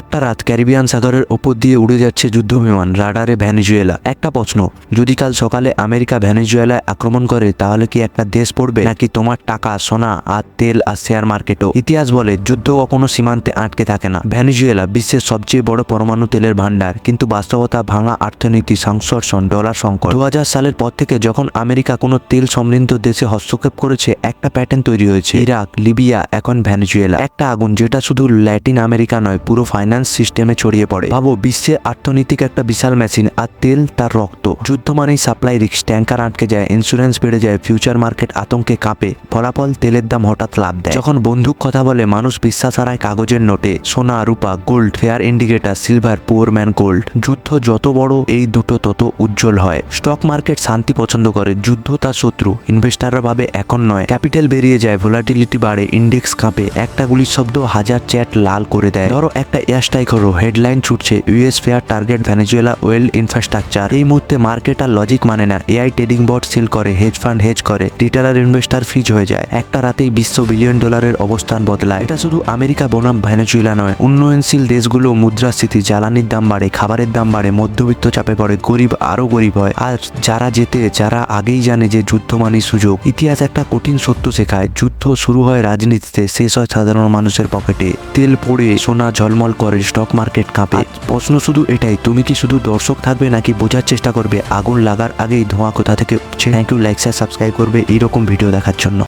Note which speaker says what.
Speaker 1: একটা রাত ক্যারিবিয়ান সাগরের ওপর দিয়ে উড়ে যাচ্ছে যুদ্ধ বিমান রাডারে ভ্যানিজুয়েলা। একটা প্রশ্ন, যদি কাল সকালে আমেরিকা ভ্যানিজুয়েলায় আক্রমণ করে, তাহলে কি একটা দেশ পড়বে? নাকি তোমার টাকা, সোনা আর তেল আর শেয়ার মার্কেটও? ইতিহাস বলে, যুদ্ধ কখনো সীমান্তে আটকে থাকে না। ভ্যানিজুয়েলা বিশ্বের সবচেয়ে বড় পরমাণু তেলের ভান্ডার কিন্তু বাস্তবতা ভাঙা অর্থনীতি সংসর্ষণ ডলার সংকট। দু হাজার সালের পর থেকে যখন আমেরিকা কোনো তেল সমৃদ্ধ দেশে হস্তক্ষেপ করেছে, একটা প্যাটার্ন তৈরি হয়েছে। ইরাক, লিবিয়া, এখন ভ্যানেজুয়েলা। একটা আগুন, যেটা শুধু ল্যাটিন আমেরিকা নয়, পুরো ফাইন্যান্স সিস্টেমে ছড়িয়ে পড়ে। ভাবো, বিশ্বে অর্থনৈতিক একটা বিশাল মেশিন আর তেল তার রক্ত। যুদ্ধ মানেই সাপ্লাই রিক্স ট্যাঙ্কার আটকে যায় ইন্স্যুরেন্স বেড়ে যায় ফিউচার মার্কেট আতঙ্কে কাঁপে। ফলাফল, তেলের দাম হঠাৎ লাভ দেয়। যখন বন্দুক কথা বলে, মানুষ বিশ্বাস হারায় কাগজের নোটে, সোনা, রূপা gold fear indicator silver poor man gold যুদ্ধ যত বড়, এই দুটো তত উজ্জ্বল হয়। স্টক মার্কেট শান্তি পছন্দ করে, যুদ্ধ তার শত্রু। ইনভেস্টাররা ভাবে, এখন নয়। ক্যাপিটাল বেরিয়ে যায় ভোলাটিলিটি বাড়ে ইন্ডেক্স কাঁপে। একটা গুলির শব্দ হাজার চ্যাট লাল করে দেয়। ধরো, একটা স্ট্রাইক হলো হেডলাইন ছুটছে। US fear, target Venezuela, oil infrastructure. এই মুহূর্তে মার্কেট আর লজিক মানে না। এআই ট্রেডিং বট সেল করে হেজ ফান্ড হেজ করে। রিটেলার ইনভেস্টার ফ্রিজ হয়ে যায়। একটা রাতেই বিশ্ব বিলিয়ন ডলারের অবস্থান বদলায়। এটা শুধু আমেরিকা বনাম ভেনেজুয়েলা নয়। উন্নয়নশীল দেশগুলো মুদ্রাস্ফীতি, জ্বালানির দাম বাড়ে, খাবারের দাম বাড়ে, মধ্যবিত্ত চাপে পড়ে, গরিব আরও গরিব হয়। আর যারা যেতে, যারা আগেই জানে যে যুদ্ধ মানে সুযোগ। ইতিহাস একটা কঠিন সত্য শেখায়। যুদ্ধ শুরু হয় রাজনীতিতে, শেষ হয় সাধারণ মানুষের পকেটে। তেল পড়ে, সোনা ঝলমল করে স্টক মার্কেট কাঁপে। প্রশ্ন শুধু এটাই তুমি কি শুধু দর্শক থাকবে নাকি বোঝার চেষ্টা করবে? আগুন লাগার আগেই ধোঁয়া কোথা থেকে উঠছে? থ্যাংক ইউ লাইক সাবস্ক্রাইব করবে। এইরকম ভিডিও দেখার জন্য।